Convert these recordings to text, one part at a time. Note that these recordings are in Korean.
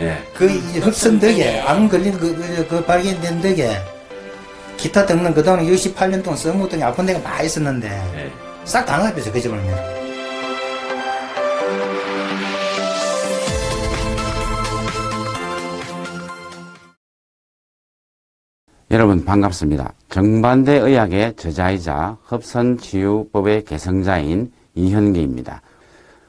예. 그 이제 흡선 덕에 암 걸린 그, 그, 그 발견된 덕에 기타 등등 그동안 68년 동안 써먹더니 아픈 데가 많이 있었는데 예. 싹다 나가버렸어 그 점을. 여러분 반갑습니다. 정반대 의학의 저자이자 흡선치유법의 개성자인 이현기입니다.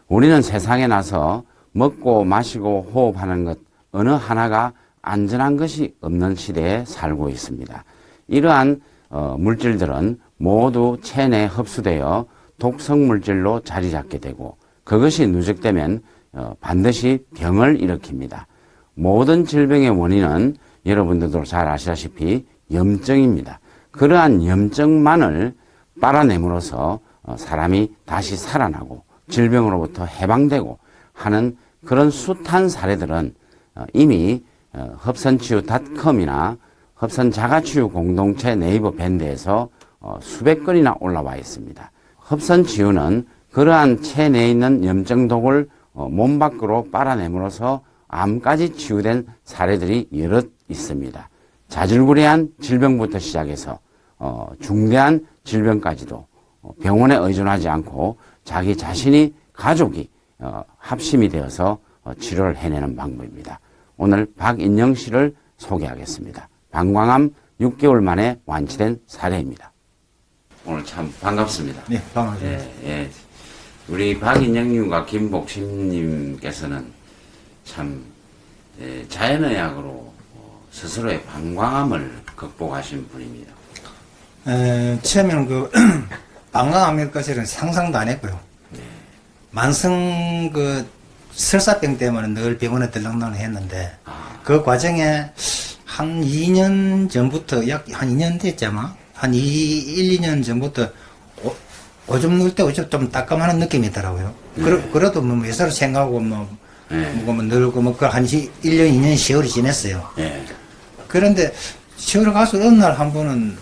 우리는 세상에 나서 먹고 마시고 호흡하는 것 어느 하나가 안전한 것이 없는 시대에 살고 있습니다. 이러한 어, 물질들은 모두 체내에 흡수되어 독성 물질로 자리 잡게 되고 그것이 누적되면 어, 반드시 병을 일으킵니다. 모든 질병의 원인은 여러분들도 잘 아시다시피 염증입니다. 그러한 염증만을 빨아내므로써 어, 사람이 다시 살아나고 질병으로부터 해방되고 하는 그런 숱한 사례들은 어, 이미 어, 흡선치유닷컴이나 흡선자가치유 공동체 네이버 밴드에서 어, 수백 건이나 올라와 있습니다. 흡선치유는 그러한 체내에 있는 염증독을 어, 몸 밖으로 빨아내므로써 암까지 치유된 사례들이 여럿 있습니다. 자질구레한 질병부터 시작해서 어, 중대한 질병까지도 어, 병원에 의존하지 않고 자기 자신이 가족이 어, 합심이 되어서 어, 치료를 해내는 방법입니다. 오늘 박인영 씨를 소개하겠습니다. 방광암 6개월 만에 완치된 사례입니다. 오늘 참 반갑습니다. 네, 반갑습니다. 예, 예. 우리 박인영님과 김복심님께서는 참 예, 자연의학으로 어, 스스로의 방광암을 극복하신 분입니다. 에, 처음에는 그 방광암일 것이라는 상상도 안 했고요. 만성 그 설사병 때문에 늘 병원에 들락날락 했는데 아, 그 과정에 한 2년 전부터 약 한 2년 됐지 아마 한 2, 1, 2년 전부터 오, 오줌 누울 때 오줌 좀 따끔하는 느낌이 있더라고요. 그래, 그래도 뭐 예사로 생각하고 뭐, 네. 뭐, 뭐 늘고 뭐, 그한 1년, 2년 세월이 지냈어요. 예, 그런데 시골에 가서 어느 날 한 번은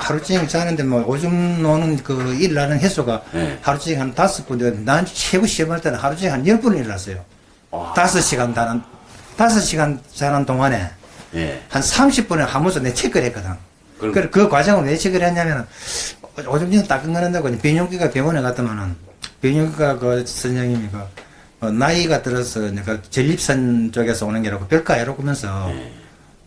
하루 종일 자는데 뭐 오줌 노는 그 일나는 횟수가 네. 하루 종일 한 다섯 번, 난 최고 시험할 때는 하루 종일 한 열 번 일어났어요. 와. 다섯 시간 자는, 다섯 시간 자는 동안에 예, 한 30분을 하면서 내 체크를 했거든. 그럼- 그, 그 과정을 왜 체크를 했냐면은 오줌 좀 따끔거린다고 비뇨기과 병원에 갔더만은 비뇨기과 그 선생님이 그 어, 나이가 들어서 그 전립선 쪽에서 오는 게라고 아니라고 하면서 네.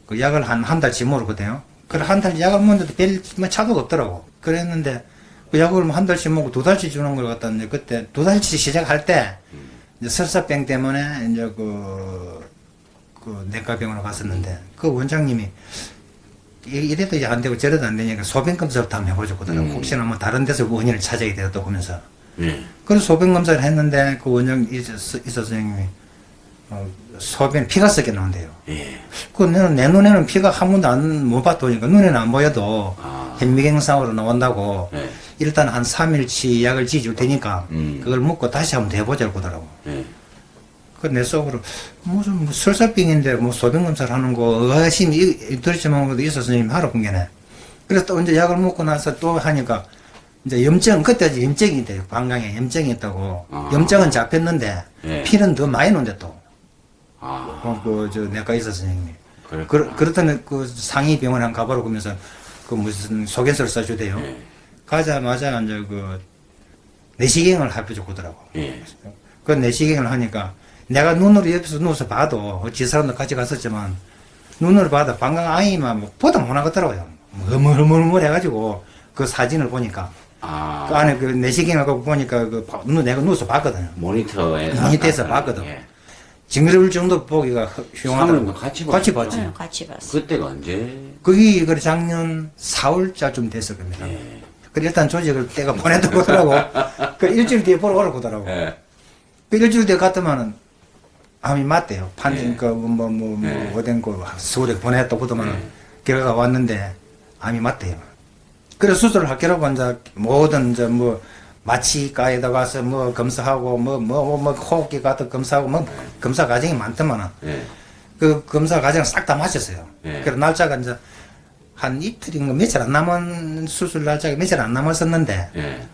그 약을 한 한 달치 먹었거든요. 그래 한달 약을 먹는데도 별뭐 차도가 없더라고. 그랬는데 그 약을 뭐한 달씩 먹고 두 달치 주는 걸 갖다 이제 그때 두 달치 시작할 때 이제 설사병 때문에 이제 그, 그 내과 병원에 갔었는데 그 원장님이 이- 이래도 이제 안 되고 저래도 안 되니까 소변 검사부터 한번 해보자거든요. 음. 혹시나 뭐 다른 데서 원인을 찾아야 되겠다 하면서. 예, 그래서 소변 검사를 했는데 그 원장 이사 선생님이 어, 소변 피가 섞여 나온대요. 예. 그 내는 내 눈에는 피가 한 번도 안못 봤더니까 눈에는 안 보여도 아. 현미경상으로 나온다고 네. 일단 한 3일치 약을 지줄 테니까 음. 그걸 먹고 다시 한번 해보자고 하더라고. 예. 그내 속으로 무슨 뭐 설사병인데 뭐 소변 검사를 하는 거 의심이 이- 들었지만 그래도 이사 선생님이 하러 본 게네. 그래서 또 이제 약을 먹고 나서 또 하니까 이제 염증 그때 염증이 돼요. 방광에 염증이 있다고. 아. 염증은 잡혔는데 예. 피는 더 많이 논대 또. 아, 어, 그저 내과 의사 선생님이. 그렇구나. 그, 그렇다면 그 상위 병원에 한 가보러 가면서 그 무슨 소견서를 써주대요. 예. 가자마자 이제 그 내시경을 해보자고 하더라고. 예. 그 내시경을 하니까 내가 눈으로 옆에서 누워서 봐도 어찌 사람도 같이 갔었지만 눈으로 봐도 방광 아이만 뭐 보다 못하겠더라고요. 흐물흐물흐물 해가지고 그 사진을 보니까 아, 그 안에 그 내시경을 갖고 보니까 그 바- 눈, 내가 누워서 봤거든요. 모니터에 모니터에서 나타나는, 봤거든. 예. 징그러울 정도 보기가. 사모님도 같이 같이 봤어요? 봤지. 응, 같이 봤어. 그때가 언제? 그게 그 작년 4월자쯤 됐을 겁니다. 예. 그 일단 조직을 때가 보내두고 오더라고. 그 일주일 뒤에 보러 오라고 하더라고. 예. 그 일주일 뒤에 갔더만은 암이 맞대요. 판정 예. 그뭐 뭐 뭐 뭐, 예. 어딘 거 서울에 보냈다고 하더만은 예. 결과가 왔는데 암이 맞대요. 그래서 수술을 할게라고 이제 모든 이제 뭐 마취과에다 가서 뭐 검사하고 뭐 뭐 뭐 호흡기 가서 검사하고 뭐 검사 과정이 많더만은 예. 그 검사 과정을 싹다 마쳤어요. 예. 그래서 날짜가 이제 한 이틀인가 며칠 안 남은 수술 날짜가 며칠 안 남았었는데 예.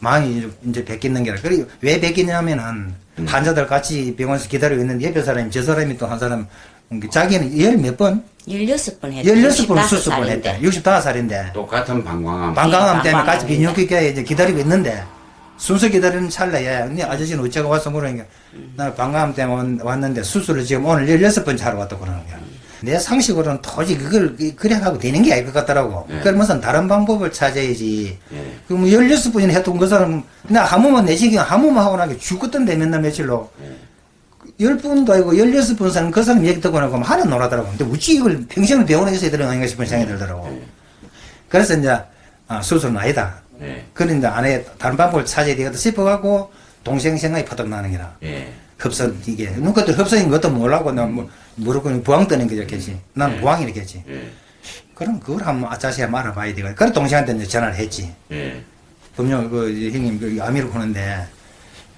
마음이 이제- 베끼는 게라. 그리고 왜 베끼냐면은 환자들 같이 병원에서 기다리고 있는데 옆에 사람이 저 사람이 또 한 사람 그 자기는 열 몇 번? 16번 했대. 16번 수습을 했대. 65살인데. 똑같은 방광암. 방광암 때문에 방광암인데. 같이 비뇨기과에 이제 기다리고 있는데 순서 기다리는 찰나에 언니 아저씨는 어째가 와서 물으니까 나 방광암 때문에 왔는데 수술을 지금 오늘 16번 차로 왔다 그러는 거야. 내 상식으로는 도저히 그걸 그래 하고 되는 게 아닐 것 같더라고. 예. 그러면서 다른 방법을 찾아야지. 예. 그럼 16번이나 했던 그 사람, 나 한무만 내시경 한무만 하고 나게 죽었던데 맨날 며칠로. 열 분도 아니고 16번 사람 그 사람 얘기 듣고 나고 하나 놀아더라고. 근데 우찌 이걸 평생을 병원에 있어야 되는 거 아닌가 싶은 생각이 들더라고. 그래서 이제, 아, 수술은 아니다. 예. 그런 이제 안에 다른 방법을 찾아야 되겠다 싶어갖고 동생 생각이 퍼뜩 나는 게라. 예. 흡선, 이게. 누구들 흡선인 것도 몰라고 나 뭐, 모르고 부항 뜨는. 나는 예. 부항이랬겠지. 예. 그럼 그걸 한번 아짜시야 말아봐야 되고. 그래 동생한테 이제 전화를 했지. 예. 분명 그 형님 그 아미로 보는데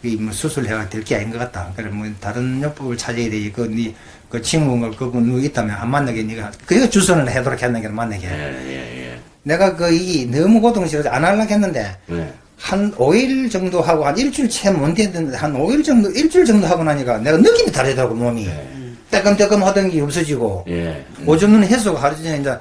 이뭐 수술해가 될 게 아닌 것 같다. 그래 뭐 다른 요법을 찾아야 되지. 그니그 친구가 그분 누구 있다면 안 만나게 네가 그게 주선을 해도록 했는 게 만나게. 예. 예. 내가 그 이 너무 고통스러워서 안 하려고 했는데 예. 한 5일 정도 하고 한 일주일 채 못 됐는데 한 5일 정도 일주일 정도 하고 나니까 내가 느낌이 다르더라고 몸이 예. 따끔따끔 하던 게 없어지고 예. 오줌 누는 횟수가 하루 전에 이제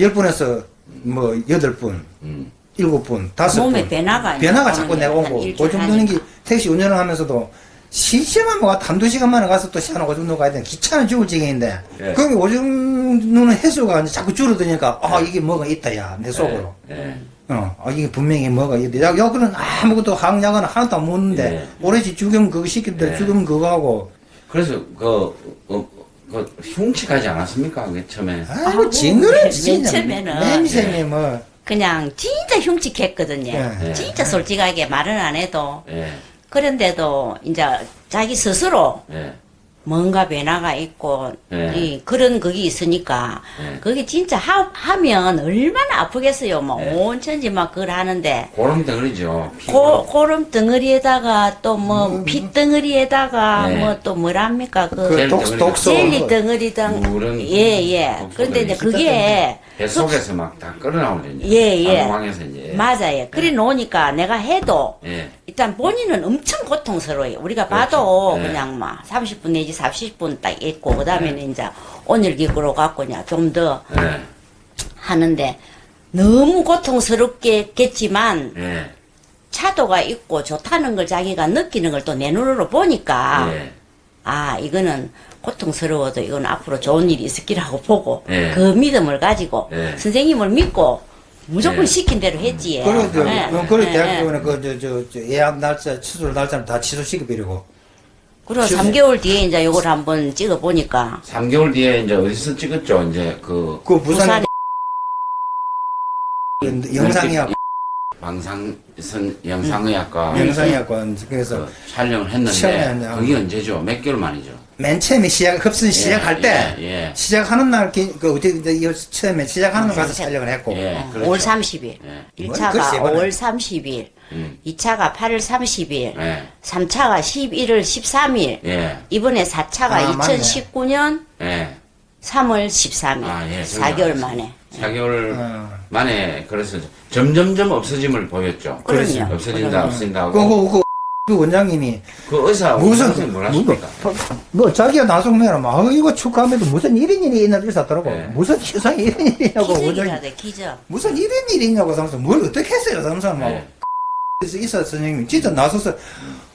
열 분에서 뭐 여덟 분 음. 일곱 분 다섯 몸에 분 변화가 변화가 있는 자꾸 내가 한 일주일 오줌 누는 게. 택시 운전을 하면서도 시시만 뭐 한두 시간 만에 가서 또 시간 오줌 누고 가야 되는 귀찮아 죽을 지경인데 예. 그게 오줌 누는 횟수가 이제 자꾸 줄어드니까 아 이게 뭐가 있다 야 내 속으로 예. 어, 아, 이게 분명히 뭐가 있대. 야, 야, 그런 아무것도 항약은 하나도 안 먹는데, 예. 오래지 죽으면 그거 시키는데, 예. 죽으면 그거 하고, 그래서 그, 어, 그 흉측하지 않았습니까? 그 처음에. 아이고, 징그러, 맨 진짜. 처음에는. 냄새네, 뭐. 그냥 진짜 흉측했거든요. 예. 진짜 솔직하게 말은 안 해도. 예. 그런데도 이제 자기 스스로 예. 뭔가 변화가 있고 예. 이 그런 그게 있으니까 예. 그게 진짜 하, 하면 얼마나 아프겠어요. 뭐 예. 온천지 막 그걸 하는데 고름 덩어리죠. 고, 고름 덩어리에다가 또뭐피 덩어리에다가 네. 뭐또 뭐랍니까 그, 그 젤리 독, 덩어리. 독소. 젤리 덩어리 덩 물은 예예 그런데 이제. 그게 배 속에서 막다 끓어나오죠. 이제. 예, 예. 방광에서 이제. 맞아요. 그래 놓으니까 내가 해도 예. 일단 본인은 엄청 고통스러워요. 우리가 그렇죠. 봐도 네. 그냥 막 30분 내지 40분 딱 있고 그다음에는 이제 오늘 기구로 갖고 그냥 좀더 예. 하는데 너무 고통스럽겠지만 예. 차도가 있고 좋다는 걸 자기가 느끼는 걸 또 내 눈으로 보니까 예. 아 이거는 고통스러워도 이건 앞으로 좋은 일이 있을 기라고 보고 예. 그 믿음을 가지고 예. 선생님을 믿고 무조건 예. 시킨 대로 했지. 저, 예. 그, 그래, 예. 대학교는 그, 저, 저, 저, 예약 날짜, 취소 날짜는 다 취소시켜버리고. 그리고 실제- 3개월 뒤에 이제 요걸 한번 찍어 보니까 3개월 뒤에 이제 어디서 찍었죠? 이제 그 그 부산 부산에 영상의학, 방상선 영상의학과 영상의학관, 그래서 그 촬영을 했는데 그게 언제죠? 몇 개월 만이죠? 맨 처음에 시작, 흡선 시작할 때, 예, 예. 시작하는 날, 기- 그, 어디, 이제 이 처음에 시작하는 날 가서 촬영을 했고, 예. 어, 그렇죠. 5월 30일. 예. 뭘 1차가 글쎄, 이번에. 5월 30일. 음. 2차가 8월 30일. 예. 3차가 11월 13일. 예. 이번에 4차가 아, 맞네. 2019년 예. 3월 13일. 아, 예. 4개월 만에. 4개월 어. 만에 그래서 점점점 없어짐을 보였죠. 그럼요. 없어진다, 그럼요. 없어진다 그, 하고. 그, 그, 그 원장님이, 그 의사 무슨, 하십니까? 뭐, 뭐, 자기가 나중에, 막, 아, 이거 축하하면서 무슨 이런 일이 있나 그랬었더라고. 네. 무슨 세상에 이런 일이 있냐고, 원장님. 기적이라 돼, 기적. 무슨 이런 일이 있냐고, 하면서 뭘 어떻게 했어요, 하면서 막. 네. 그래서 이사 선생님이 진짜 나서서,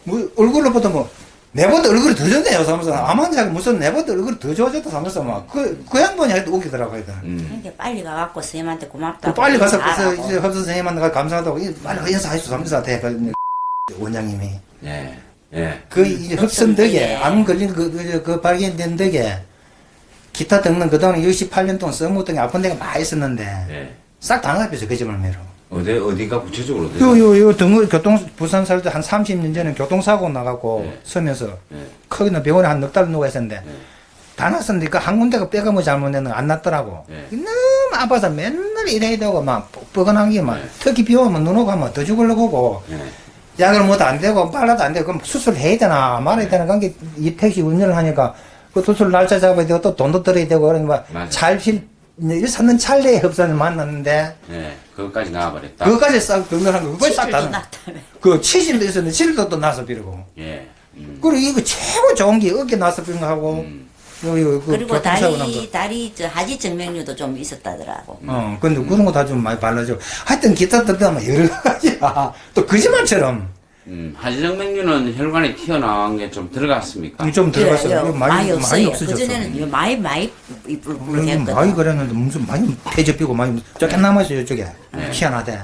뭐, 얼굴로 보다 뭐, 내보다 얼굴이 더 좋네요, 하면서. 암 환자가 무슨 내보다 얼굴이 더 좋아졌다, 하면서 막, 그, 그 양반이 해도 웃기더라고, 하여튼. 음. 그러니까 빨리 가갖고 선생님한테 그 고맙다고. 빨리 가서. 그래서 이제 선생님한테 가서 감사하다고, 이 빨리 인사하시오, 그, 원장님이. 예. 예. 그 이제 흡선 덕에 덕에. 암 걸린 그, 그, 그 발견된 덕에 기타 등등 그동안 68년 동안 써먹던 게 아픈 데가 많이 있었는데 예. 싹 당합해서 그 점을 매로. 어디 어디가 구체적으로 어디? 요, 요, 요 등을 교통, 부산 살 때 한 30년 전에 교통사고 나갖고 네. 서면서 예. 거기는 병원에 한 넉 달 누워 있었는데 네. 다 났었는데 그 한 군데가 뼈가 뭐 잘못됐는 안 났더라고. 네. 너무 아파서 맨날 이래야 되고 막 뻐근한 게막 네. 특히 비 오면 눈 오고 하면 더 죽으려고 하고 예. 약을 못 안 되고 빨라도 안 되고 그럼 수술해야 되나 말아야 되나 그게 이 택시 운전을 하니까 그 수술 날짜 잡아야 되고 또 돈도 들어야 되고 그러니까 맞아요. 잘필 이제 일 찾는 찰리에 흡산을 만났는데 예, 그것까지 나와버렸다. 그거까지 싹 병렬한 거 그걸 싹 다. 그 치질도 있었는데 치질도 또 나서 비르고. 예. 음. 그리고 이거 최고 좋은 게 어깨 나서 비는 거 하고. 음. 여기 그 그리고 난 거. 다리 다리 저 하지 정맥류도 좀 있었다더라고. 어, 근데 그런 거 다 좀 많이 발라줘. 하여튼 기타 듣다면 여러 가지야. 또 거짓말처럼 음, 하지정맥류는 혈관에 튀어나온 게 좀 들어갔습니까? 좀 들어갔어요. 이거 많이, 많이, 없어요. 없어졌어. 그전에는 많이 많이 음, 불불했거든. 많이 그랬는데 무슨 많이 폐접히고 많이 쫓겨 남았어요, 이쪽에. 희한하대.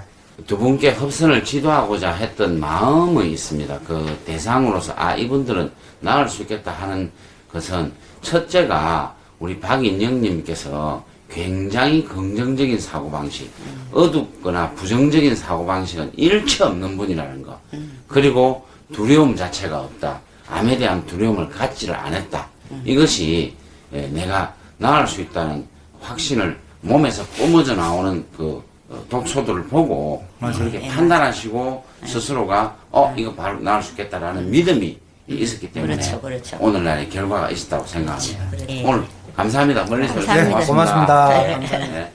두 분께 협선을 지도하고자 했던 마음은 있습니다. 그 대상으로서 아 이분들은 나을 수 있겠다 하는 것은 첫째가 우리 박인영님께서 굉장히 긍정적인 사고방식, 어둡거나 부정적인 사고방식은 일체 없는 분이라는 거. 그리고 두려움 자체가 없다. 암에 대한 두려움을 갖지를 않았다. 이것이 예, 내가 나을 수 있다는 확신을 몸에서 뿜어져 나오는 그 어, 독소들을 보고 그렇게 네. 판단하시고 스스로가 어 이거 바로 나을 수 있겠다라는 믿음이 있었기 때문에 그렇죠, 그렇죠. 오늘날의 결과가 있었다고 생각합니다. 그렇죠. 오늘 감사합니다. 멀리서 감사합니다. 고맙습니다. 고맙습니다. 네.